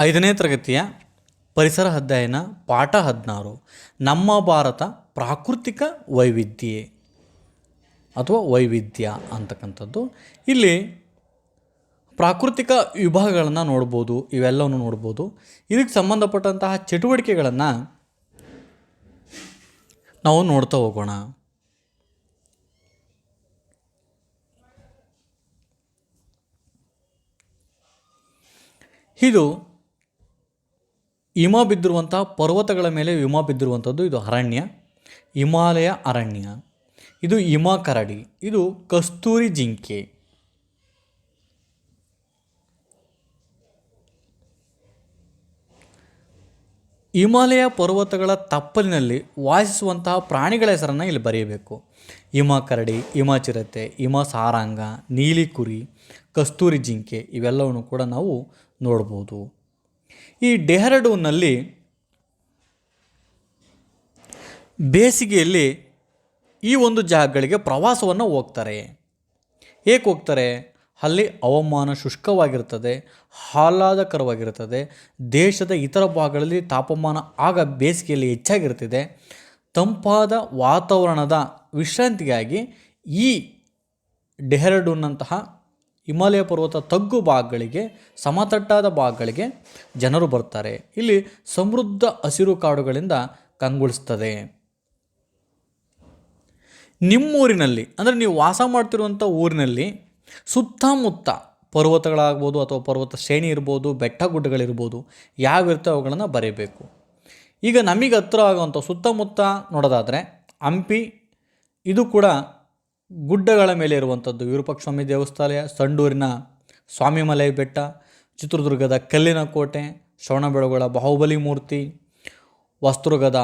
ಐದನೇ ತರಗತಿಯ ಪರಿಸರ ಅಧ್ಯಯನ ಪಾಠ ಹದಿನಾರು. ನಮ್ಮ ಭಾರತ ಪ್ರಾಕೃತಿಕ ವೈವಿಧ್ಯ ಅಥವಾ ವೈವಿಧ್ಯ ಅಂತಕ್ಕಂಥದ್ದು. ಇಲ್ಲಿ ಪ್ರಾಕೃತಿಕ ವಿಭಾಗಗಳನ್ನು ನೋಡ್ಬೋದು, ಇವೆಲ್ಲವನ್ನು ನೋಡ್ಬೋದು. ಇದಕ್ಕೆ ಸಂಬಂಧಪಟ್ಟಂತಹ ಚಟುವಟಿಕೆಗಳನ್ನು ನಾವು ನೋಡ್ತಾ ಹೋಗೋಣ. ಇದು ಹಿಮ ಬಿದ್ದಿರುವಂಥ ಪರ್ವತಗಳ ಮೇಲೆ ಹಿಮ ಬಿದ್ದಿರುವಂಥದ್ದು ಇದು ಅರಣ್ಯ. ಹಿಮಾಲಯ ಅರಣ್ಯ. ಇದು ಹಿಮ ಕರಡಿ. ಇದು ಕಸ್ತೂರಿ ಜಿಂಕೆ. ಹಿಮಾಲಯ ಪರ್ವತಗಳ ತಪ್ಪಲಿನಲ್ಲಿ ವಾಸಿಸುವಂತಹ ಪ್ರಾಣಿಗಳ ಹೆಸರನ್ನು ಇಲ್ಲಿ ಬರೆಯಬೇಕು. ಹಿಮ ಕರಡಿ, ಹಿಮ ಚಿರತೆ, ಹಿಮ ಸಾರಾಂಗ, ನೀಲಿ ಕುರಿ, ಕಸ್ತೂರಿ ಜಿಂಕೆ ಇವೆಲ್ಲವನ್ನು ಕೂಡ ನಾವು ನೋಡ್ಬೋದು. ಈ ಡೆಹರಡೂನ್ನಲ್ಲಿ ಬೇಸಿಗೆಯಲ್ಲಿ ಈ ಒಂದು ಜಾಗಗಳಿಗೆ ಪ್ರವಾಸವನ್ನು ಹೋಗ್ತಾರೆ. ಏಕೆ ಹೋಗ್ತಾರೆ? ಅಲ್ಲಿ ಹವಾಮಾನ ಶುಷ್ಕವಾಗಿರ್ತದೆ, ಆಹ್ಲಾದಕರವಾಗಿರ್ತದೆ, ದೇಶದ ಇತರ ಭಾಗಗಳಲ್ಲಿ ತಾಪಮಾನ ಆಗ ಬೇಸಿಗೆಯಲ್ಲಿ ಹೆಚ್ಚಾಗಿರ್ತಿದೆ. ತಂಪಾದ ವಾತಾವರಣದ ವಿಶ್ರಾಂತಿಗಾಗಿ ಈ ಡೆಹ್ರಾಡೂನ್ನಂತಹ ಹಿಮಾಲಯ ಪರ್ವತ ತಗ್ಗು ಭಾಗಗಳಿಗೆ, ಸಮತಟ್ಟಾದ ಭಾಗಗಳಿಗೆ ಜನರು ಬರ್ತಾರೆ. ಇಲ್ಲಿ ಸಮೃದ್ಧ ಹಸಿರು ಕಾಡುಗಳಿಂದ ಕಂಗೊಳಿಸ್ತದೆ. ನಿಮ್ಮೂರಿನಲ್ಲಿ, ಅಂದರೆ ನೀವು ವಾಸ ಮಾಡ್ತಿರುವಂಥ ಊರಿನಲ್ಲಿ ಸುತ್ತಮುತ್ತ ಪರ್ವತಗಳಾಗ್ಬೋದು ಅಥವಾ ಪರ್ವತ ಶ್ರೇಣಿ ಇರ್ಬೋದು, ಬೆಟ್ಟ ಗುಡ್ಡಗಳಿರ್ಬೋದು ಯಾವಿರ್ತವೆ ಅವುಗಳನ್ನು ಬರೀಬೇಕು. ಈಗ ನಮಗೆ ಹತ್ರ ಆಗುವಂಥ ಸುತ್ತಮುತ್ತ ನೋಡೋದಾದರೆ, ಹಂಪಿ, ಇದು ಕೂಡ ಗುಡ್ಡಗಳ ಮೇಲೆ ಇರುವಂಥದ್ದು. ವಿರೂಪಾಕ್ಷ ಸ್ವಾಮಿ ದೇವಸ್ಥಾನ ಸಂಡೂರಿನ ಸ್ವಾಮಿಮಲೈ ಬೆಟ್ಟ, ಚಿತ್ರದುರ್ಗದ ಕಲ್ಲಿನ ಕೋಟೆ, ಶ್ರವಣಬೆಳಗೊಳ ಬಾಹುಬಲಿ ಮೂರ್ತಿ, ವಸ್ತುರ್ಗದ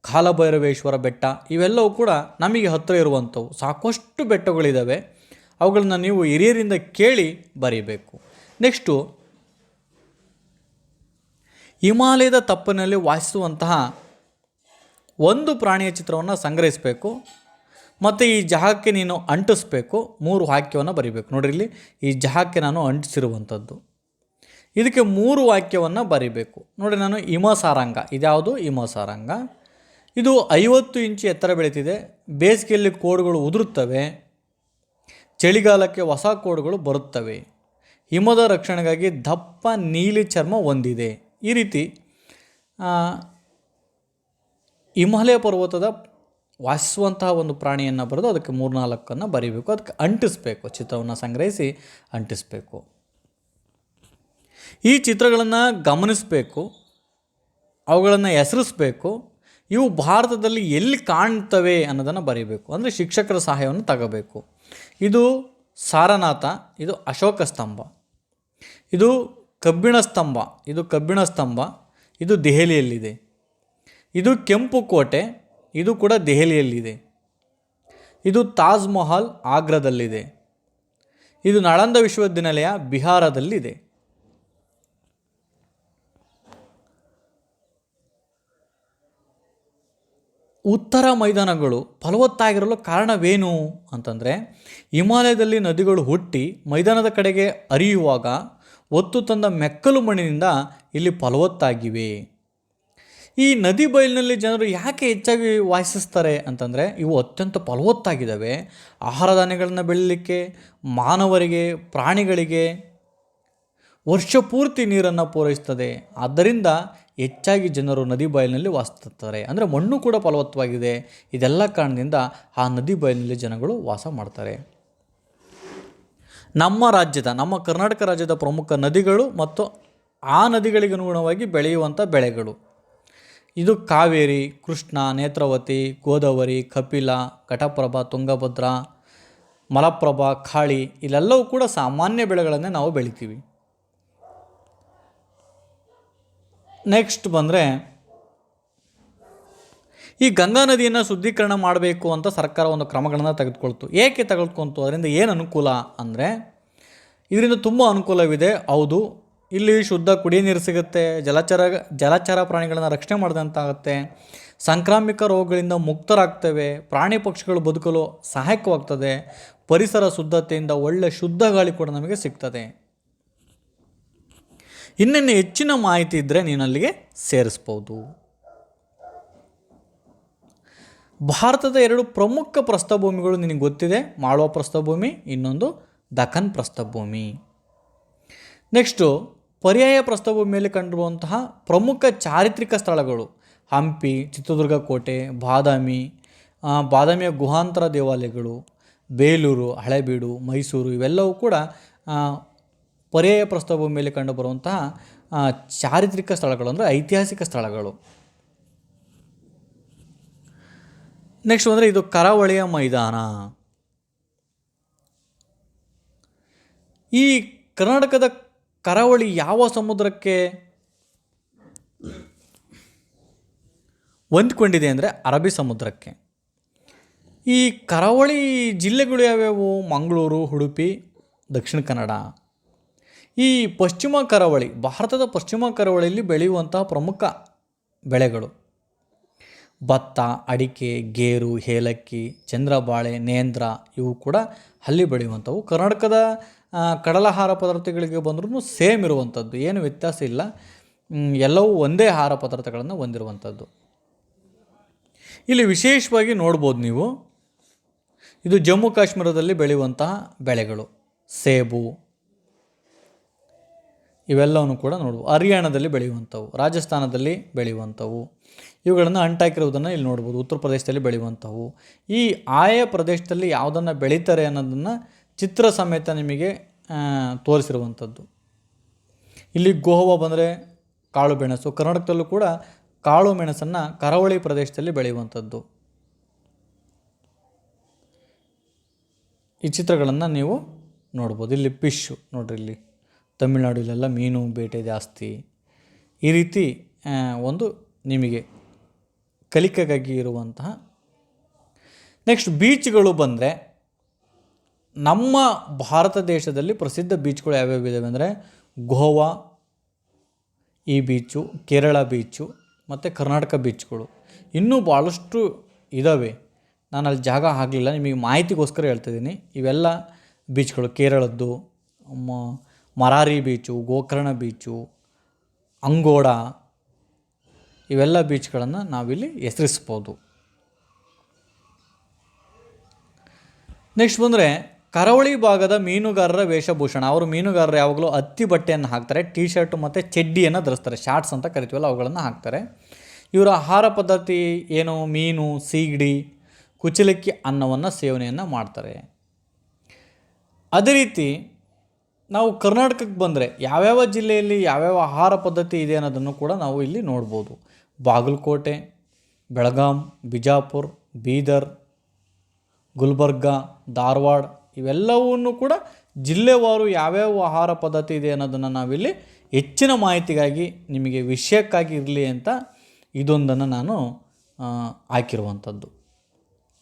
ಕಾಲಭೈರವೇಶ್ವರ ಬೆಟ್ಟ, ಇವೆಲ್ಲವೂ ಕೂಡ ನಮಗೆ ಹತ್ತಿರ ಇರುವಂಥವು. ಸಾಕಷ್ಟು ಬೆಟ್ಟಗಳಿದ್ದಾವೆ ಅವುಗಳನ್ನ ನೀವು ಹಿರಿಯರಿಂದ ಕೇಳಿ ಬರೀಬೇಕು. ನೆಕ್ಸ್ಟು, ಹಿಮಾಲಯದ ತಪ್ಪಿನಲ್ಲಿ ವಾಸಿಸುವಂತಹ ಒಂದು ಪ್ರಾಣಿಯ ಚಿತ್ರವನ್ನು ಸಂಗ್ರಹಿಸಬೇಕು. ಮತ್ತು ಈ ಜಹಾಕ್ಕೆ ನೀನು ಅಂಟಿಸ್ಬೇಕು, ಮೂರು ವಾಕ್ಯವನ್ನು ಬರಿಬೇಕು. ನೋಡಿರಿ ಈ ಜಹಾಕ್ಕೆ ನಾನು ಅಂಟಿಸಿರುವಂಥದ್ದು. ಇದಕ್ಕೆ ಮೂರು ವಾಕ್ಯವನ್ನು ಬರಿಬೇಕು. ನೋಡಿ ನಾನು ಹಿಮ ಸಾರಂಗ. ಇದ್ಯಾವುದು? ಹಿಮ ಸಾರಾಂಗ. ಇದು ಐವತ್ತು ಇಂಚು ಎತ್ತರ ಬೆಳೀತಿದೆ. ಬೇಸಿಗೆಯಲ್ಲಿ ಕೋಡುಗಳು ಉದುರುತ್ತವೆ. ಚಳಿಗಾಲಕ್ಕೆ ಹೊಸ ಕೋಡುಗಳು ಬರುತ್ತವೆ. ಹಿಮದ ರಕ್ಷಣೆಗಾಗಿ ದಪ್ಪ ನೀಲಿ ಚರ್ಮ ಹೊಂದಿದೆ. ಈ ರೀತಿ ಹಿಮಾಲಯ ಪರ್ವತದ ವಾಸಿಸುವಂತಹ ಒಂದು ಪ್ರಾಣಿಯನ್ನು ಬರೆದು ಅದಕ್ಕೆ ಮೂರ್ನಾಲ್ಕನ್ನು ಬರೀಬೇಕು. ಅದಕ್ಕೆ ಅಂಟಿಸ್ಬೇಕು, ಚಿತ್ರವನ್ನು ಸಂಗ್ರಹಿಸಿ ಅಂಟಿಸ್ಬೇಕು. ಈ ಚಿತ್ರಗಳನ್ನು ಗಮನಿಸಬೇಕು, ಅವುಗಳನ್ನು ಹೆಸರಿಸಬೇಕು, ಇವು ಭಾರತದಲ್ಲಿ ಎಲ್ಲಿ ಕಾಣ್ತವೆ ಅನ್ನೋದನ್ನು ಬರೀಬೇಕು. ಅಂದರೆ ಶಿಕ್ಷಕರ ಸಹಾಯವನ್ನು ತಗೋಬೇಕು. ಇದು ಸಾರನಾಥ, ಇದು ಅಶೋಕ ಸ್ತಂಭ. ಇದು ಕಬ್ಬಿಣ ಸ್ತಂಭ, ಇದು ಕಬ್ಬಿಣ ಸ್ತಂಭ, ಇದು ದೆಹಲಿಯಲ್ಲಿದೆ. ಇದು ಕೆಂಪು ಕೋಟೆ ಇದು ಕೂಡ ದೆಹಲಿಯಲ್ಲಿದೆ. ಇದು ತಾಜ್ ಮಹಲ್ ಆಗ್ರಾದಲ್ಲಿದೆ. ಇದು ನಳಂದ ವಿಶ್ವವಿದ್ಯಾನಿಲಯ ಬಿಹಾರದಲ್ಲಿದೆ. ಉತ್ತರ ಮೈದಾನಗಳು ಫಲವತ್ತಾಗಿರಲು ಕಾರಣವೇನು ಅಂತಂದರೆ, ಹಿಮಾಲಯದಲ್ಲಿ ನದಿಗಳು ಹುಟ್ಟಿ ಮೈದಾನದ ಕಡೆಗೆ ಹರಿಯುವಾಗ, ಒತ್ತು ತಂದ ಮೆಕ್ಕಲು ಮಣ್ಣಿನಿಂದ ಇಲ್ಲಿ ಫಲವತ್ತಾಗಿವೆ. ಈ ನದಿ ಬಯಲಿನಲ್ಲಿ ಜನರು ಯಾಕೆ ಹೆಚ್ಚಾಗಿ ವಾಸಿಸ್ತಾರೆ ಅಂತಂದರೆ ಇವು ಅತ್ಯಂತ ಫಲವತ್ತಾಗಿದ್ದಾವೆ. ಆಹಾರ ಧಾನ್ಯಗಳನ್ನು ಬೆಳೀಲಿಕ್ಕೆ, ಮಾನವರಿಗೆ, ಪ್ರಾಣಿಗಳಿಗೆ ವರ್ಷ ಪೂರ್ತಿ ನೀರನ್ನು ಪೂರೈಸ್ತದೆ. ಆದ್ದರಿಂದ ಹೆಚ್ಚಾಗಿ ಜನರು ನದಿ ಬಯಲಿನಲ್ಲಿ ವಾಸಿಸುತ್ತಾರೆ ಅಂದರೆ ಮಣ್ಣು ಕೂಡ ಫಲವತ್ತವಾಗಿದೆ. ಇದೆಲ್ಲ ಕಾರಣದಿಂದ ಆ ನದಿ ಬಯಲಿನಲ್ಲಿ ಜನಗಳು ವಾಸ ಮಾಡ್ತಾರೆ. ನಮ್ಮ ರಾಜ್ಯದ, ನಮ್ಮ ಕರ್ನಾಟಕ ರಾಜ್ಯದ ಪ್ರಮುಖ ನದಿಗಳು ಮತ್ತು ಆ ನದಿಗಳಿಗೆ ಅನುಗುಣವಾಗಿ ಬೆಳೆಯುವಂಥ ಬೆಳೆಗಳು. ಇದು ಕಾವೇರಿ, ಕೃಷ್ಣ, ನೇತ್ರಾವತಿ, ಗೋದಾವರಿ, ಕಪಿಲ, ಘಟಪ್ರಭಾ, ತುಂಗಭದ್ರಾ, ಮಲಪ್ರಭಾ ಕಾಳಿ ಇಲ್ಲೆಲ್ಲವೂ ಕೂಡ ಸಾಮಾನ್ಯ ಬೆಳೆಗಳನ್ನೇ ನಾವು ಬೆಳಿತೀವಿ. ನೆಕ್ಸ್ಟ್ ಬಂದರೆ ಈ ಗಂಗಾ ನದಿಯನ್ನು ಶುದ್ಧೀಕರಣ ಮಾಡಬೇಕು ಅಂತ ಸರ್ಕಾರ ಒಂದು ಕ್ರಮಗಳನ್ನು ತೆಗೆದುಕೊಳ್ತು. ಏಕೆ ತೆಗೆದುಕೊಳ್ತು? ಅದರಿಂದ ಏನು ಅನುಕೂಲ ಅಂದರೆ ಇದರಿಂದ ತುಂಬ ಅನುಕೂಲವಿದೆ. ಹೌದು ಇಲ್ಲಿ ಶುದ್ಧ ಕುಡಿಯ ನೀರು ಸಿಗುತ್ತೆ, ಜಲಚರ ಜಲಚರ ಪ್ರಾಣಿಗಳನ್ನು ರಕ್ಷಣೆ ಮಾಡಿದಂತಾಗುತ್ತೆ. ಸಾಂಕ್ರಾಮಿಕ ರೋಗಗಳಿಂದ ಮುಕ್ತರಾಗ್ತವೆ, ಪ್ರಾಣಿ ಪಕ್ಷಿಗಳು ಬದುಕಲು ಸಹಾಯಕವಾಗ್ತದೆ, ಪರಿಸರ ಶುದ್ಧತೆಯಿಂದ ಒಳ್ಳೆ ಶುದ್ಧ ಗಾಳಿ ಕೂಡ ನಮಗೆ ಸಿಗ್ತದೆ. ಇನ್ನೇನು ಹೆಚ್ಚಿನ ಮಾಹಿತಿ ಇದ್ದರೆ ನೀನು ಅಲ್ಲಿಗೆ ಸೇರಿಸ್ಬೋದು. ಭಾರತದ ಎರಡು ಪ್ರಮುಖ ಪ್ರಸ್ಥಭೂಮಿಗಳು ನಿನಗೆ ಗೊತ್ತಿದೆ, ಮಾಳ್ವಾ ಪ್ರಸ್ಥಭೂಮಿ, ಇನ್ನೊಂದು ದಖನ್ ಪ್ರಸ್ಥಭೂಮಿ. ನೆಕ್ಸ್ಟು ಪರ್ಯಾಯ ಪ್ರಸ್ತಾವದ ಮೇಲೆ ಕಂಡಿರುವಂತಹ ಪ್ರಮುಖ ಚಾರಿತ್ರಿಕ ಸ್ಥಳಗಳು ಹಂಪಿ, ಚಿತ್ರದುರ್ಗ ಕೋಟೆ, ಬಾದಾಮಿ ಬಾದಾಮಿಯ ಗುಹಾಂತರ ದೇವಾಲಯಗಳು, ಬೇಲೂರು, ಹಳೆಬೀಡು, ಮೈಸೂರು ಇವೆಲ್ಲವೂ ಕೂಡ ಪರ್ಯಾಯ ಪ್ರಸ್ತಾವ ಮೇಲೆ ಕಂಡುಬರುವಂತಹ ಚಾರಿತ್ರಿಕ ಸ್ಥಳಗಳು ಅಂದರೆ ಐತಿಹಾಸಿಕ ಸ್ಥಳಗಳು. ನೆಕ್ಸ್ಟ್ ಅಂದರೆ ಇದು ಕರಾವಳಿಯ ಮೈದಾನ. ಈ ಕರ್ನಾಟಕದ ಕರಾವಳಿ ಯಾವ ಸಮುದ್ರಕ್ಕೆ ಹೊಂದಿಕೊಂಡಿದೆ ಅಂದರೆ ಅರಬ್ಬಿ ಸಮುದ್ರಕ್ಕೆ. ಈ ಕರಾವಳಿ ಜಿಲ್ಲೆಗಳು ಯಾವ್ಯಾವು? ಮಂಗಳೂರು, ಉಡುಪಿ, ದಕ್ಷಿಣ ಕನ್ನಡ. ಈ ಪಶ್ಚಿಮ ಕರಾವಳಿ, ಭಾರತದ ಪಶ್ಚಿಮ ಕರಾವಳಿಯಲ್ಲಿ ಬೆಳೆಯುವಂತಹ ಪ್ರಮುಖ ಬೆಳೆಗಳು. ಭತ್ತ, ಅಡಿಕೆ, ಗೇರು, ಏಲಕ್ಕಿ, ಚಂದ್ರಬಾಳೆ, ನೇಂದ್ರ ಇವು ಕೂಡ ಅಲ್ಲಿ ಬೆಳೆಯುವಂಥವು. ಕರ್ನಾಟಕದ ಕಡಲಾಹಾರ ಪದಾರ್ಥಗಳಿಗೆ ಬಂದ್ರೂ ಸೇಮ್ ಇರುವಂಥದ್ದು, ಏನು ವ್ಯತ್ಯಾಸ ಇಲ್ಲ. ಎಲ್ಲವೂ ಒಂದೇ ಆಹಾರ ಪದಾರ್ಥಗಳನ್ನು ಹೊಂದಿರುವಂಥದ್ದು. ಇಲ್ಲಿ ವಿಶೇಷವಾಗಿ ನೋಡ್ಬೋದು ನೀವು, ಇದು ಜಮ್ಮು ಕಾಶ್ಮೀರದಲ್ಲಿ ಬೆಳೆಯುವಂತಹ ಬೆಳೆಗಳು, ಸೇಬು, ಇವೆಲ್ಲವನ್ನು ಕೂಡ ನೋಡ್ಬೋದು. ಹರಿಯಾಣದಲ್ಲಿ ಬೆಳೆಯುವಂಥವು, ರಾಜಸ್ಥಾನದಲ್ಲಿ ಬೆಳೆಯುವಂಥವು, ಇವುಗಳನ್ನು ಅಂಟಾಕಿರುವುದನ್ನು ಇಲ್ಲಿ ನೋಡ್ಬೋದು. ಉತ್ತರ ಪ್ರದೇಶದಲ್ಲಿ ಬೆಳೆಯುವಂಥವು. ಈ ಆಯಾ ಪ್ರದೇಶದಲ್ಲಿ ಯಾವುದನ್ನು ಬೆಳೀತಾರೆ ಅನ್ನೋದನ್ನು ಚಿತ್ರ ಸಮೇತ ನಿಮಗೆ ತೋರಿಸಿರುವಂಥದ್ದು. ಇಲ್ಲಿ ಗೋವಾ ಬಂದರೆ ಕಾಳು ಮೆಣಸು. ಕರ್ನಾಟಕದಲ್ಲೂ ಕೂಡ ಕಾಳು ಮೆಣಸನ್ನು ಕರಾವಳಿ ಪ್ರದೇಶದಲ್ಲಿ ಬೆಳೆಯುವಂಥದ್ದು. ಈ ಚಿತ್ರಗಳನ್ನು ನೀವು ನೋಡ್ಬೋದು. ಇಲ್ಲಿ ಫಿಶ್ಶು ನೋಡ್ರಿ ಇಲ್ಲಿ. ತಮಿಳ್ನಾಡಿಲೆಲ್ಲ ಮೀನು ಬೇಟೆ ಜಾಸ್ತಿ. ಈ ರೀತಿ ಒಂದು ನಿಮಗೆ ಕಲಿಕೆಗಾಗಿ ಇರುವಂತಹ. ನೆಕ್ಸ್ಟ್ ಬೀಚ್ಗಳು ಬಂದರೆ ನಮ್ಮ ಭಾರತ ದೇಶದಲ್ಲಿ ಪ್ರಸಿದ್ಧ ಬೀಚ್ಗಳು ಯಾವ್ಯಾವ ಇದ್ದಾವೆ ಅಂದರೆ ಗೋವಾ, ಈ ಬೀಚು, ಕೇರಳ ಬೀಚು, ಮತ್ತು ಕರ್ನಾಟಕ ಬೀಚ್ಗಳು. ಇನ್ನೂ ಭಾಳಷ್ಟು ಇದ್ದಾವೆ ನಾನು ಅಲ್ಲಿ ಜಾಗ ಆಗಲಿಲ್ಲ ನಿಮಗೆ ಮಾಹಿತಿಗೋಸ್ಕರ ಹೇಳ್ತಿದ್ದೀನಿ ಇವೆಲ್ಲ ಬೀಚ್ಗಳು, ಕೇರಳದ್ದು ಮರಾರಿ ಬೀಚು, ಗೋಕರ್ಣ ಬೀಚು, ಅಂಗೋಡ, ಇವೆಲ್ಲ ಬೀಚ್ಗಳನ್ನು ನಾವಿಲ್ಲಿ ಹೆಸರಿಸ್ಬೋದು. ನೆಕ್ಸ್ಟ್ ಬಂದರೆ ಕರಾವಳಿ ಭಾಗದ ಮೀನುಗಾರರ ವೇಷಭೂಷಣ. ಅವರು ಮೀನುಗಾರರು ಯಾವಾಗಲೂ ಹತ್ತಿ ಬಟ್ಟೆಯನ್ನು ಹಾಕ್ತಾರೆ ಟಿ ಶರ್ಟ್ ಮತ್ತು ಚಡ್ಡಿಯನ್ನು ಧರಿಸ್ತಾರೆ, ಶಾರ್ಟ್ಸ್ ಅಂತ ಕರಿತೀವಲ್ಲ, ಅವುಗಳನ್ನು ಹಾಕ್ತಾರೆ. ಇವರ ಆಹಾರ ಪದ್ಧತಿ ಏನು? ಮೀನು, ಸೀಗಡಿ, ಕುಚಲಕ್ಕಿ ಅನ್ನವನ್ನು ಸೇವನೆಯನ್ನು ಮಾಡ್ತಾರೆ. ಅದೇ ರೀತಿ ನಾವು ಕರ್ನಾಟಕಕ್ಕೆ ಬಂದರೆ ಯಾವ್ಯಾವ ಜಿಲ್ಲೆಯಲ್ಲಿ ಯಾವ್ಯಾವ ಆಹಾರ ಪದ್ಧತಿ ಇದೆ ಅನ್ನೋದನ್ನು ಕೂಡ ನಾವು ಇಲ್ಲಿ ನೋಡ್ಬೋದು. ಬಾಗಲಕೋಟೆ, ಬೆಳಗಾಂ, ಬಿಜಾಪುರ್, ಬೀದರ್, ಗುಲ್ಬರ್ಗ, ಧಾರವಾಡ ಇವೆಲ್ಲವನ್ನು ಕೂಡ ಜಿಲ್ಲೆವಾರು ಯಾವ್ಯಾವ ಆಹಾರ ಪದ್ಧತಿ ಇದೆ ಅನ್ನೋದನ್ನು ನಾವಿಲ್ಲಿ ಹೆಚ್ಚಿನ ಮಾಹಿತಿಗಾಗಿ ನಿಮಗೆ ವಿಷಯಕ್ಕಾಗಿ ಇರಲಿ ಅಂತ ಇದೊಂದನ್ನು ನಾನು ಹಾಕಿರುವಂಥದ್ದು.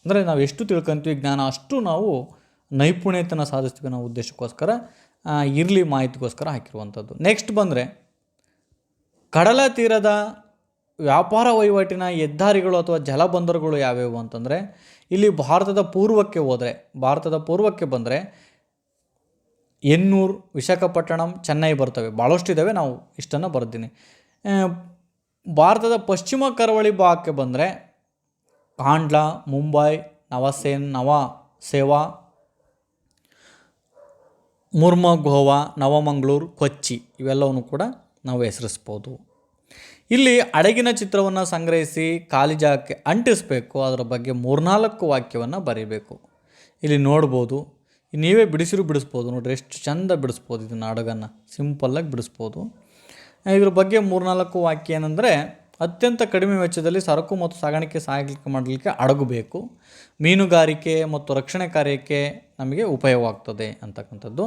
ಅಂದರೆ ನಾವು ಎಷ್ಟು ತಿಳ್ಕೊತೀವಿ ಜ್ಞಾನ, ಅಷ್ಟು ನಾವು ನೈಪುಣ್ಯತನ ಸಾಧಿಸ್ತೀವಿ ಅನ್ನೋ ಉದ್ದೇಶಕ್ಕೋಸ್ಕರ ಇರಲಿ ಮಾಹಿತಿಗೋಸ್ಕರ ಹಾಕಿರುವಂಥದ್ದು. ನೆಕ್ಸ್ಟ್ ಬಂದರೆ ಕಡಲ ತೀರದ ವ್ಯಾಪಾರ ವಹಿವಾಟಿನ ಹೆದ್ದಾರಿಗಳು ಅಥವಾ ಜಲಬಂದರುಗಳು ಯಾವ್ಯಾವು ಅಂತಂದರೆ, ಇಲ್ಲಿ ಭಾರತದ ಪೂರ್ವಕ್ಕೆ ಹೋದರೆ, ಭಾರತದ ಪೂರ್ವಕ್ಕೆ ಬಂದರೆ ಎನ್ನೂರು, ವಿಶಾಖಪಟ್ಟಣಂ, ಚೆನ್ನೈ ಬರ್ತವೆ. ಭಾಳಷ್ಟು ಇದ್ದಾವೆ ನಾವು ಇಷ್ಟನ್ನು ಬರ್ತೀನಿ ಭಾರತದ ಪಶ್ಚಿಮ ಕರಾವಳಿ ಭಾಗಕ್ಕೆ ಬಂದರೆ, ಕಾಂಡ್ಲಾ, ಮುಂಬೈ, ನವಸೇನ್, ನವ ಸೇವಾ, ಮುರ್ಮ, ಗೋವಾ, ನವಮಂಗಳೂರು, ಕೊಚ್ಚಿ, ಇವೆಲ್ಲವನ್ನು ಕೂಡ ನಾವು ಹೆಸರಿಸ್ಬೋದು. ಇಲ್ಲಿ ಅಡಗಿನ ಚಿತ್ರವನ್ನು ಸಂಗ್ರಹಿಸಿ ಖಾಲಿ ಜಾಗಕ್ಕೆ ಅಂಟಿಸಬೇಕು. ಅದರ ಬಗ್ಗೆ ಮೂರ್ನಾಲ್ಕು ವಾಕ್ಯವನ್ನು ಬರೀಬೇಕು. ಇಲ್ಲಿ ನೋಡ್ಬೋದು. ನೀವೇ ಬಿಡಿಸಿರು ಬಿಡಿಸ್ಬೋದು. ನೋಡ್ರಿ ಎಷ್ಟು ಚಂದ ಬಿಡಿಸ್ಬೋದು ಇದನ್ನು ಹಡಗನ್ನು ಸಿಂಪಲ್ಲಾಗಿ ಬಿಡಿಸ್ಬೋದು. ಇದ್ರ ಬಗ್ಗೆ ಮೂರ್ನಾಲ್ಕು ವಾಕ್ಯ ಏನಂದರೆ, ಅತ್ಯಂತ ಕಡಿಮೆ ವೆಚ್ಚದಲ್ಲಿ ಸರಕು ಮತ್ತು ಸಾಗಾಣಿಕೆ ಸಾಗಲಿಕ್ಕೆ ಮಾಡಲಿಕ್ಕೆ ಹಡಗು ಬೇಕು ಮೀನುಗಾರಿಕೆ ಮತ್ತು ರಕ್ಷಣೆ ಕಾರ್ಯಕ್ಕೆ ನಮಗೆ ಉಪಯೋಗವಾಗ್ತದೆ ಅಂತಕ್ಕಂಥದ್ದು.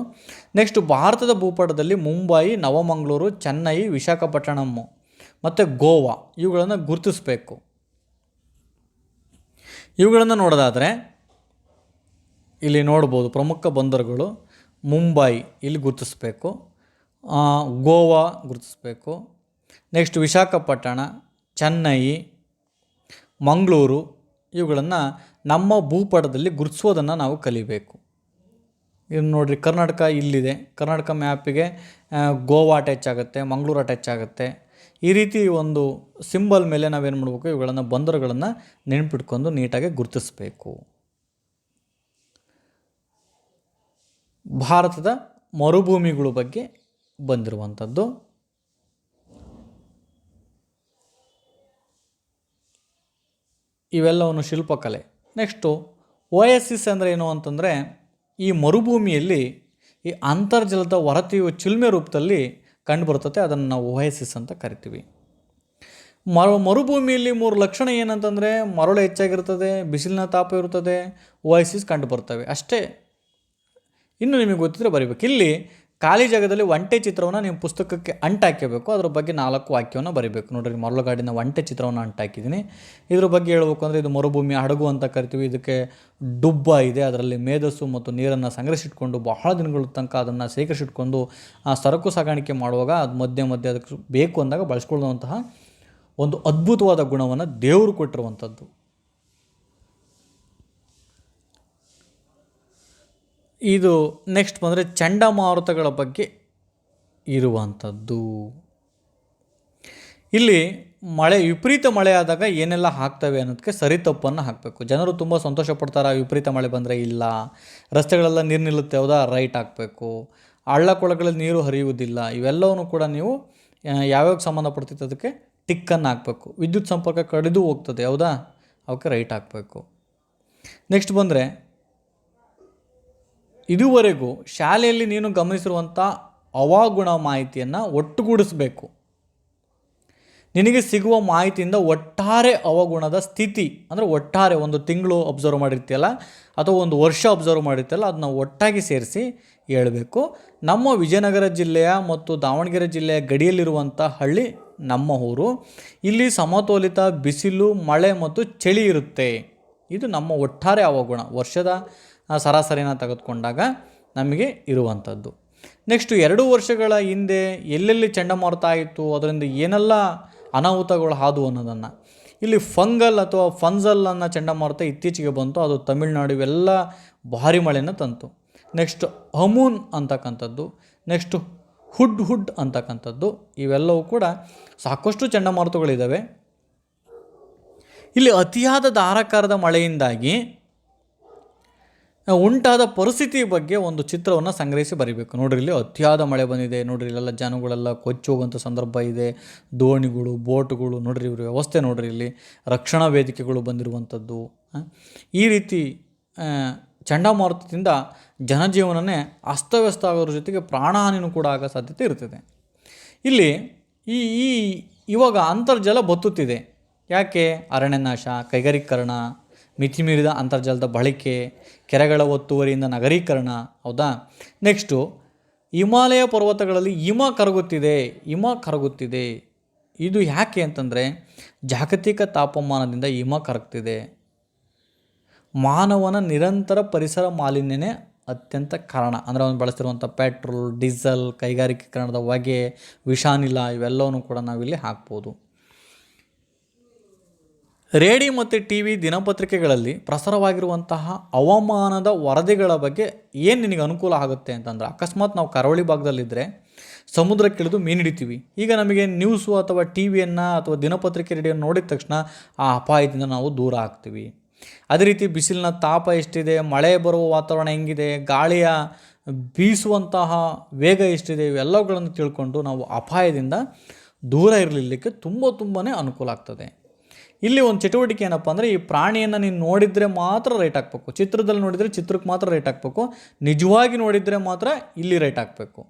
ನೆಕ್ಸ್ಟ್ ಭಾರತದ ಭೂಪಟದಲ್ಲಿ ಮುಂಬೈ, ನವಮಂಗಳೂರು, ಚೆನ್ನೈ, ವಿಶಾಖಪಟ್ಟಣಂ ಮತ್ತು ಗೋವಾ, ಇವುಗಳನ್ನು ಗುರುತಿಸಬೇಕು. ಇವುಗಳನ್ನು ನೋಡೋದಾದರೆ, ಇಲ್ಲಿ ನೋಡ್ಬೋದು ಪ್ರಮುಖ ಬಂದರುಗಳು ಮುಂಬೈ, ಇಲ್ಲಿ ಗುರುತಿಸಬೇಕು. ಗೋವಾ ಗುರುತಿಸಬೇಕು. ನೆಕ್ಸ್ಟ್ ವಿಶಾಖಪಟ್ಟಣ, ಚೆನ್ನೈ, ಮಂಗಳೂರು, ಇವುಗಳನ್ನು ನಮ್ಮ ಭೂಪಟದಲ್ಲಿ ಗುರುತಿಸೋದನ್ನು ನಾವು ಕಲಿಬೇಕು. ಇದು ನೋಡಿರಿ, ಕರ್ನಾಟಕ ಇಲ್ಲಿದೆ. ಕರ್ನಾಟಕ ಮ್ಯಾಪಿಗೆ ಗೋವಾ ಅಟ್ಯಾಚ್ ಆಗುತ್ತೆ, ಮಂಗಳೂರು ಅಟ್ಯಾಚ್ ಆಗುತ್ತೆ. ಈ ರೀತಿ ಒಂದು ಸಿಂಬಲ್ ಮೇಲೆ ನಾವೇನು ಮಾಡಬೇಕು? ಇವುಗಳನ್ನು ಬಂದರುಗಳನ್ನು ನೆನಪಿಟ್ಕೊಂಡು ನೀಟಾಗಿ ಗುರುತಿಸಬೇಕು. ಭಾರತದ ಮರುಭೂಮಿಗಳ ಬಗ್ಗೆ ಬಂದಿರುವಂಥದ್ದು. ಇವೆಲ್ಲವನ್ನು ಶಿಲ್ಪಕಲೆ. ನೆಕ್ಸ್ಟು ಓಯಸಿಸ್ ಅಂದರೆ ಏನು ಅಂತಂದರೆ ಈ ಮರುಭೂಮಿಯಲ್ಲಿ ಈ ಅಂತರ್ಜಲದ ಹೊರತೆಯುವ ಚಿಲ್ಮೆ ರೂಪದಲ್ಲಿ ಕಂಡುಬರುತ್ತದೆ, ಅದನ್ನು ನಾವು ಓಹೈಸಿಸ್ ಅಂತ ಕರಿತೀವಿ. ಮರು, ಮರುಭೂಮಿಯಲ್ಲಿ ಮೂರು ಲಕ್ಷಣ ಏನಂತಂದರೆ, ಮರಳು ಹೆಚ್ಚಾಗಿರ್ತದೆ, ಬಿಸಿಲಿನ ತಾಪ ಇರುತ್ತದೆ ಓಹೈಸಿಸ್ ಕಂಡು ಬರ್ತವೆ ಅಷ್ಟೇ. ಇನ್ನು ನಿಮಗೆ ಗೊತ್ತಿದ್ರೆ ಬರೀಬೇಕು. ಇಲ್ಲಿ ಖಾಲಿ ಜಾಗದಲ್ಲಿ ಒಂಟೆ ಚಿತ್ರವನ್ನು ನೀವು ಪುಸ್ತಕಕ್ಕೆ ಅಂಟಾಕಬೇಕು ಅದ್ರ ಬಗ್ಗೆ ನಾಲ್ಕು ವಾಕ್ಯವನ್ನು ಬರೀಬೇಕು. ನೋಡ್ರಿ ಮರಳುಗಾಡಿನ ಒಂಟೆ ಚಿತ್ರವನ್ನು ಅಂಟಾಕಿದ್ದೀನಿ. ಇದ್ರ ಬಗ್ಗೆ ಹೇಳ್ಬೇಕು ಅಂದರೆ ಇದು ಮರುಭೂಮಿ ಹಡಗು ಅಂತ ಕರಿತೀವಿ. ಇದಕ್ಕೆ ಡುಬ್ಬ ಇದೆ. ಅದರಲ್ಲಿ ಮೇಧಸ್ಸು ಮತ್ತು ನೀರನ್ನು ಸಂಗ್ರಹಿಸಿಟ್ಕೊಂಡು ಬಹಳ ದಿನಗಳ ತನಕ ಅದನ್ನು ಶೇಖರಿಸಿಟ್ಕೊಂಡು ಆ ಸರಕು ಸಾಗಾಣಿಕೆ ಮಾಡುವಾಗ ಅದು ಮಧ್ಯೆ ಮಧ್ಯೆ ಅದಕ್ಕೆ ಬೇಕು ಅಂದಾಗ ಬಳಸ್ಕೊಳ್ಳುವಂತಹ ಒಂದು ಅದ್ಭುತವಾದ ಗುಣವನ್ನು ದೇವರು ಕೊಟ್ಟಿರುವಂಥದ್ದು. ಇದು ನೆಕ್ಸ್ಟ್ ಬಂದರೆ ಚಂಡಮಾರುತಗಳ ಬಗ್ಗೆ ಇರುವಂಥದ್ದು. ಇಲ್ಲಿ ಮಳೆ, ವಿಪರೀತ ಮಳೆ ಆದಾಗ ಏನೆಲ್ಲ ಹಾಕ್ತವೆ ಅನ್ನೋದಕ್ಕೆ ಸರಿ ತಪ್ಪನ್ನು ಹಾಕಬೇಕು. ಜನರು ತುಂಬ ಸಂತೋಷ ಪಡ್ತಾರೆ ವಿಪರೀತ ಮಳೆ ಬಂದರೆ ಇಲ್ಲ. ರಸ್ತೆಗಳೆಲ್ಲ ನೀರು ನಿಲ್ಲುತ್ತೆ, ಹೌದಾ? ರೈಟ್ ಹಾಕಬೇಕು. ಹಳ್ಳ ಕೊಳಗಳಲ್ಲಿ ನೀರು ಹರಿಯುವುದಿಲ್ಲ. ಇವೆಲ್ಲವನ್ನು ಕೂಡ ನೀವು ಯಾವ್ಯಾವ ಸಂಬಂಧಪಡ್ತಿತ್ತು ಅದಕ್ಕೆ? ಟಿಕ್ಕನ್ನು ಹಾಕಬೇಕು. ವಿದ್ಯುತ್ ಸಂಪರ್ಕ ಕಡಿದು ಹೋಗ್ತದೆ, ಹೌದಾ? ಅವಕ್ಕೆ ರೈಟ್ ಹಾಕಬೇಕು. ನೆಕ್ಸ್ಟ್ ಬಂದರೆ ಇದುವರೆಗೂ ಶಾಲೆಯಲ್ಲಿ ನೀನು ಗಮನಿಸಿರುವಂಥ ಅವಾಗುಣ ಮಾಹಿತಿಯನ್ನು ಒಟ್ಟುಗೂಡಿಸಬೇಕು. ನಿನಗೆ ಸಿಗುವ ಮಾಹಿತಿಯಿಂದ ಒಟ್ಟಾರೆ ಅವಗುಣದ ಸ್ಥಿತಿ, ಅಂದರೆ ಒಟ್ಟಾರೆ ಒಂದು ತಿಂಗಳು ಅಬ್ಸರ್ವ್ ಮಾಡಿರ್ತೀಯಲ್ಲ, ಅಥವಾ ಒಂದು ವರ್ಷ ಅಬ್ಸರ್ವ್ ಮಾಡಿರ್ತೀಯಲ್ಲ ಅದನ್ನ ಒಟ್ಟಾಗಿ ಸೇರಿಸಿ ಹೇಳಬೇಕು. ನಮ್ಮ ವಿಜಯನಗರ ಜಿಲ್ಲೆಯ ಮತ್ತು ದಾವಣಗೆರೆ ಜಿಲ್ಲೆಯ ಗಡಿಯಲ್ಲಿರುವಂಥ ಹಳ್ಳಿ ನಮ್ಮ ಊರು. ಇಲ್ಲಿ ಸಮತೋಲಿತ ಬಿಸಿಲು, ಮಳೆ ಮತ್ತು ಚಳಿ ಇರುತ್ತೆ. ಇದು ನಮ್ಮ ಒಟ್ಟಾರೆ ಅವಗುಣ. ವರ್ಷದ ಆ, ಸರಾಸರಿನ ತೆಗೆದುಕೊಂಡಾಗ ನಮಗೆ ಇರುವಂಥದ್ದು. ನೆಕ್ಸ್ಟು ಎರಡು ವರ್ಷಗಳ ಹಿಂದೆ ಎಲ್ಲೆಲ್ಲಿ ಚಂಡಮಾರುತ ಆಯಿತು ಅದರಿಂದ ಏನೆಲ್ಲ ಅನಾಹುತಗಳು ಹಾದು ಅನ್ನೋದನ್ನು. ಇಲ್ಲಿ ಫಂಗಲ್ ಅಥವಾ ಫನ್ಸಲ್ ಅನ್ನೋ ಚಂಡಮಾರುತ ಇತ್ತೀಚೆಗೆ ಬಂತು ಅದು ತಮಿಳುನಾಡು ಇವೆಲ್ಲ ಭಾರಿ ಮಳೆನ ತಂತು. ನೆಕ್ಸ್ಟ್ ಹಮೂನ್ ಅಂತಕ್ಕಂಥದ್ದು ನೆಕ್ಸ್ಟ್ ಹುಡ್ ಹುಡ್ ಅಂತಕ್ಕಂಥದ್ದು ಇವೆಲ್ಲವೂ ಕೂಡ ಸಾಕಷ್ಟು ಚಂಡಮಾರುತಗಳಿದ್ದಾವೆ. ಇಲ್ಲಿ ಅತಿಯಾದ ಧಾರಾಕಾರದ ಮಳೆಯಿಂದಾಗಿ ಉಂಟಾದ ಪರಿಸ್ಥಿತಿ ಬಗ್ಗೆ ಒಂದು ಚಿತ್ರವನ್ನು ಸಂಗ್ರಹಿಸಿ ಬರೀಬೇಕು. ನೋಡ್ರಿ, ಇಲ್ಲಿ ಅತಿಯಾದ ಮಳೆ ಬಂದಿದೆ. ನೋಡ್ರಿ, ಇಲ್ಲೆಲ್ಲ ಜನಗಳೆಲ್ಲ ಕೊಚ್ಚಿ ಹೋಗುವಂಥ ಸಂದರ್ಭ ಇದೆ. ದೋಣಿಗಳು, ಬೋಟ್ಗಳು, ನೋಡ್ರಿ, ಇವ್ರ ವ್ಯವಸ್ಥೆ ನೋಡ್ರಿ ಇಲ್ಲಿ. ರಕ್ಷಣಾ ವೇದಿಕೆಗಳು ಬಂದಿರುವಂಥದ್ದು ಈ ರೀತಿ ಚಂಡಮಾರುತದಿಂದ ಜನಜೀವನನೇ ಅಸ್ತವ್ಯಸ್ತ ಆಗೋದ್ರ ಜೊತೆಗೆ ಪ್ರಾಣಹಾನಿನೂ ಕೂಡ ಆಗೋ ಸಾಧ್ಯತೆ ಇರ್ತದೆ. ಇಲ್ಲಿ ಈ ಈ ಇವಾಗ ಅಂತರ್ಜಲ ಬತ್ತುತ್ತಿದೆ. ಯಾಕೆ? ಅರಣ್ಯನಾಶ ಕೈಗಾರೀಕರಣ ಮಿತಿಮೀರಿದ ಅಂತರ್ಜಲದ ಬಳಕೆ, ಕೆರೆಗಳ ಒತ್ತುವರಿಯಿಂದ ನಗರೀಕರಣ, ಹೌದಾ? ನೆಕ್ಸ್ಟು ಹಿಮಾಲಯ ಪರ್ವತಗಳಲ್ಲಿ ಹಿಮ ಕರಗುತ್ತಿದೆ ಹಿಮ ಕರಗುತ್ತಿದೆ. ಇದು ಯಾಕೆ ಅಂತಂದರೆ, ಜಾಗತಿಕ ತಾಪಮಾನದಿಂದ ಹಿಮ ಕರಗ್ತಿದೆ. ಮಾನವನ ನಿರಂತರ ಪರಿಸರ ಮಾಲಿನ್ಯನೇ ಅತ್ಯಂತ ಕಾರಣ. ಅಂದರೆ ಅವನು ಬಳಸ್ತಿರುವಂಥ ಪೆಟ್ರೋಲ್, ಡೀಸೆಲ್, ಕೈಗಾರಿಕೀಕರಣದ ಹೊಗೆ, ವಿಷಾನಿಲ, ಇವೆಲ್ಲವನ್ನು ಕೂಡ ನಾವಿಲ್ಲಿ ಹಾಕ್ಬೋದು. ರೇಡಿಯೋ ಮತ್ತು ಟಿ ವಿ ದಿನಪತ್ರಿಕೆಗಳಲ್ಲಿ ಪ್ರಸಾರವಾಗಿರುವಂತಹ ಹವಾಮಾನದ ವರದಿಗಳ ಬಗ್ಗೆ ಏನು ನಿನಗೆ ಅನುಕೂಲ ಆಗುತ್ತೆ ಅಂತಂದ್ರೆ ಅಕಸ್ಮಾತ್ ನಾವು ಕರಾವಳಿ ಭಾಗದಲ್ಲಿದ್ದರೆ ಸಮುದ್ರಕ್ಕಿಳಿದು ಮೀನು ಹಿಡಿತೀವಿ. ಈಗ ನಮಗೆ ನ್ಯೂಸು ಅಥವಾ ಟಿ ವಿಯನ್ನು ಅಥವಾ ದಿನಪತ್ರಿಕೆ ರೇಡಿಯೋ ನೋಡಿದ ತಕ್ಷಣ ಆ ಅಪಾಯದಿಂದ ನಾವು ದೂರ ಆಗ್ತೀವಿ. ಅದೇ ರೀತಿ ಬಿಸಿಲಿನ ತಾಪ ಎಷ್ಟಿದೆ, ಮಳೆ ಬರುವ ವಾತಾವರಣ ಹೆಂಗಿದೆ, ಗಾಳಿಯ ಬೀಸುವಂತಹ ವೇಗ ಎಷ್ಟಿದೆ, ಇವೆಲ್ಲವುಗಳನ್ನು ತಿಳ್ಕೊಂಡು ನಾವು ಅಪಾಯದಿಂದ ದೂರ ಇರಲಿಕ್ಕೆ ತುಂಬ ತುಂಬಾ ಅನುಕೂಲ ಆಗ್ತದೆ. ಇಲ್ಲಿ ಒಂದು ಚಟುವಟಿಕೆ ಏನಪ್ಪ ಅಂದರೆ ಈ ಪ್ರಾಣಿಯನ್ನು ನೀನು ನೋಡಿದರೆ ಮಾತ್ರ ರೈಟ್ ಹಾಕ್ಬೇಕು. ಚಿತ್ರದಲ್ಲಿ ನೋಡಿದರೆ ಚಿತ್ರಕ್ಕೆ ಮಾತ್ರ ರೈಟ್ ಹಾಕ್ಬೇಕು. ನಿಜವಾಗಿ ನೋಡಿದರೆ ಮಾತ್ರ ಇಲ್ಲಿ ರೈಟ್ ಹಾಕಬೇಕು.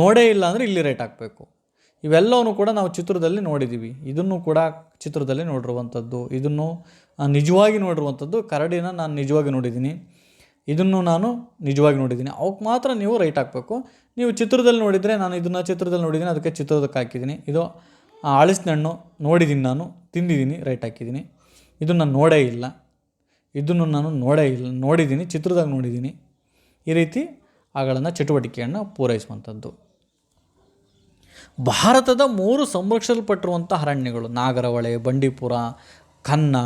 ನೋಡೇ ಇಲ್ಲ ಅಂದರೆ ಇಲ್ಲಿ ರೈಟ್ ಹಾಕಬೇಕು. ಇವೆಲ್ಲವನ್ನು ಕೂಡ ನಾವು ಚಿತ್ರದಲ್ಲಿ ನೋಡಿದ್ದೀವಿ ಇದನ್ನು ಕೂಡ ಚಿತ್ರದಲ್ಲಿ ನೋಡಿರುವಂಥದ್ದು. ಇದನ್ನು ನಿಜವಾಗಿ ನೋಡಿರುವಂಥದ್ದು. ಕರಡಿನ ನಾನು ನಿಜವಾಗಿ ನೋಡಿದ್ದೀನಿ. ಇದನ್ನು ನಾನು ನಿಜವಾಗಿ ನೋಡಿದ್ದೀನಿ. ಅವಕ್ಕೆ ಮಾತ್ರ ನೀವು ರೈಟ್ ಹಾಕಬೇಕು. ನೀವು ಚಿತ್ರದಲ್ಲಿ ನೋಡಿದರೆ ನಾನು ಇದನ್ನು ಚಿತ್ರದಲ್ಲಿ ನೋಡಿದ್ದೀನಿ, ಅದಕ್ಕೆ ಚಿತ್ರದಕ್ಕೆ ಹಾಕಿದ್ದೀನಿ. ಇದು ಹಣ್ಣು ನೋಡಿದ್ದೀನಿ ನಾನು. ತಿಂದಿದ್ದೀನಿ ರೈಟ್ ಹಾಕಿದ್ದೀನಿ. ಇದು ನಾನು ನೋಡೇ ಇಲ್ಲ. ಇದನ್ನು ನಾನು ನೋಡೇ ಇಲ್ಲ, ನೋಡಿದ್ದೀನಿ, ಚಿತ್ರದಾಗ ನೋಡಿದ್ದೀನಿ. ಈ ರೀತಿ ಅವುಗಳನ್ನು ಚಟುವಟಿಕೆಯನ್ನು ಪೂರೈಸುವಂಥದ್ದು. ಭಾರತದ ಮೂರು ಸಂರಕ್ಷಿಸಲ್ಪಟ್ಟಿರುವಂಥ ಅರಣ್ಯಗಳು, ನಾಗರಹೊಳೆ, ಬಂಡೀಪುರ, ಖನ್ನ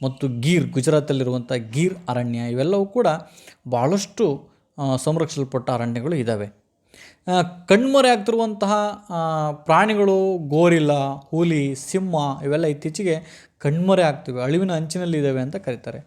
ಮತ್ತು ಗೀರ್, ಗುಜರಾತಲ್ಲಿರುವಂಥ ಗೀರ್ ಅರಣ್ಯ, ಇವೆಲ್ಲವೂ ಕೂಡ ಭಾಳಷ್ಟು ಸಂರಕ್ಷಿಸಲ್ಪಟ್ಟ ಅರಣ್ಯಗಳು ಇದ್ದಾವೆ ಕಣ್ಮರೆ ಆಗ್ತಿರುವಂತಹ ಪ್ರಾಣಿಗಳು, ಗೋರಿಲ್ಲ, ಹುಲಿ, ಸಿಂಹ ಇವೆಲ್ಲ ಇತ್ತೀಚೆಗೆ ಕಣ್ಮರೆ ಆಗ್ತಿವೆ, ಅಳಿವಿನ ಅಂಚಿನಲ್ಲಿದ್ದಾವೆ ಅಂತ ಕರೀತಾರೆ.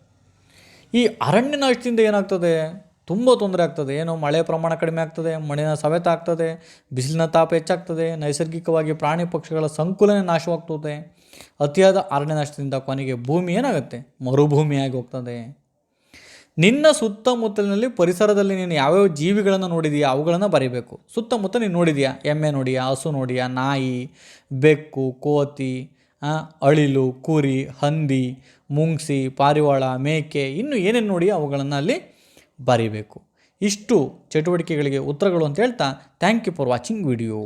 ಈ ಅರಣ್ಯ ನಾಶದಿಂದ ಏನಾಗ್ತದೆ? ತುಂಬ ತೊಂದರೆ ಆಗ್ತದೆ. ಏನು ಮಳೆ ಪ್ರಮಾಣ ಕಡಿಮೆ ಆಗ್ತದೆ, ಮಣ್ಣಿನ ಸವೆತ ಆಗ್ತದೆ, ಬಿಸಿಲಿನ ತಾಪ ಹೆಚ್ಚಾಗ್ತದೆ, ನೈಸರ್ಗಿಕವಾಗಿ ಪ್ರಾಣಿ ಪಕ್ಷಿಗಳ ಸಂಕುಲನೆ ನಾಶವಾಗ್ತದೆ. ಅತಿಯಾದ ಅರಣ್ಯ ನಾಶದಿಂದ ಕೊನೆಗೆ ಭೂಮಿ ಏನಾಗುತ್ತೆ? ಮರುಭೂಮಿಯಾಗಿ ಹೋಗ್ತದೆ. ನಿನ್ನ ಸುತ್ತಮುತ್ತಲಿನಲ್ಲಿ ಪರಿಸರದಲ್ಲಿ ನೀನು ಯಾವ್ಯಾವ ಜೀವಿಗಳನ್ನು ನೋಡಿದೀಯಾ ಅವುಗಳನ್ನು ಬರೀಬೇಕು. ಸುತ್ತಮುತ್ತ ನೀನು ನೋಡಿದೀಯಾ ಎಮ್ಮೆ ನೋಡಿಯಾ, ಹಸು ನೋಡಿಯಾ, ನಾಯಿ, ಬೆಕ್ಕು, ಕೋತಿ ಅಳಿಲು, ಕುರಿ, ಹಂದಿ, ಮುಂಗ್ಸಿ, ಪಾರಿವಾಳ, ಮೇಕೆ, ಇನ್ನು ಏನೇನು ನೋಡಿ ಅವುಗಳನ್ನು ಅಲ್ಲಿ ಬರೀಬೇಕು. ಇಷ್ಟು ಚಟುವಟಿಕೆಗಳಿಗೆ ಉತ್ತರಗಳು ಅಂತ ಹೇಳ್ತಾ thank you for watching video